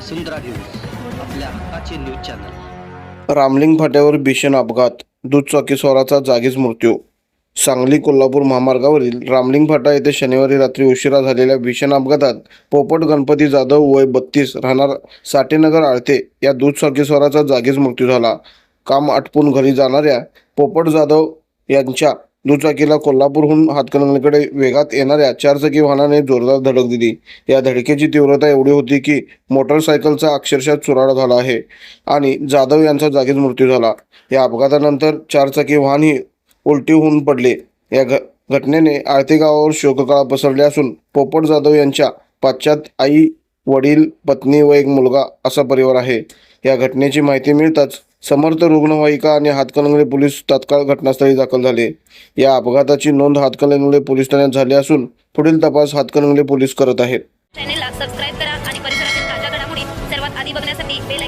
वसुंधरा news आपल्या हक्काचे news channel. Ramling फाट्यावर भीषण अपघात दुचाकी स्वाराचा जागीच मृत्यू. सांगली कोल्हापूर महामार्गावरील रामलिंग फाटा येथे शनिवारी रात्री उशिरा झालेल्या भीषण अपघातात पोपट गणपती जाधव वय बत्तीस राहणार साठेनगर आळते या दुचाकी स्वाराचा जागीच मृत्यू झाला. काम आटपून घरी जाणाऱ्या पोपट जाधव यांच्या दुचाकीला कोल्हापूरहून हातकणंगलेकडे वेगात येणाऱ्या चारचाकी वाहनाने जोरदार धडक दिली. या धडकेची तीव्रता एवढी होती की मोटरसायकलचा अक्षरशः चुराडा झाला आहे आणि जाधव यांचा जागीच मृत्यू झाला. या अपघातानंतर चारचाकी वाहन ही उलटी होऊन पडले. या घ घटनेने आळती गावावर शोककळा पसरली असून पोपट जाधव यांच्या पाश्चात आई वडील पत्नी व एक मुलगा असा परिवार आहे. या घटनेची माहिती मिळताच समर्थ रुग्णवाहिका आणि हातकणंगले पोलीस तात्काळ घटनास्थळी दाखल झाले. या अपघाताची नोंद हातकणंगले पोलीस ठाण्यात झाली असून पुढील तपास हातकणंगले पोलीस करत आहेत. चॅनेलला सबस्क्राईब करा आणि परिसरातील ताज्या घडामोडी सर्वात आधी बघण्यासाठी बेल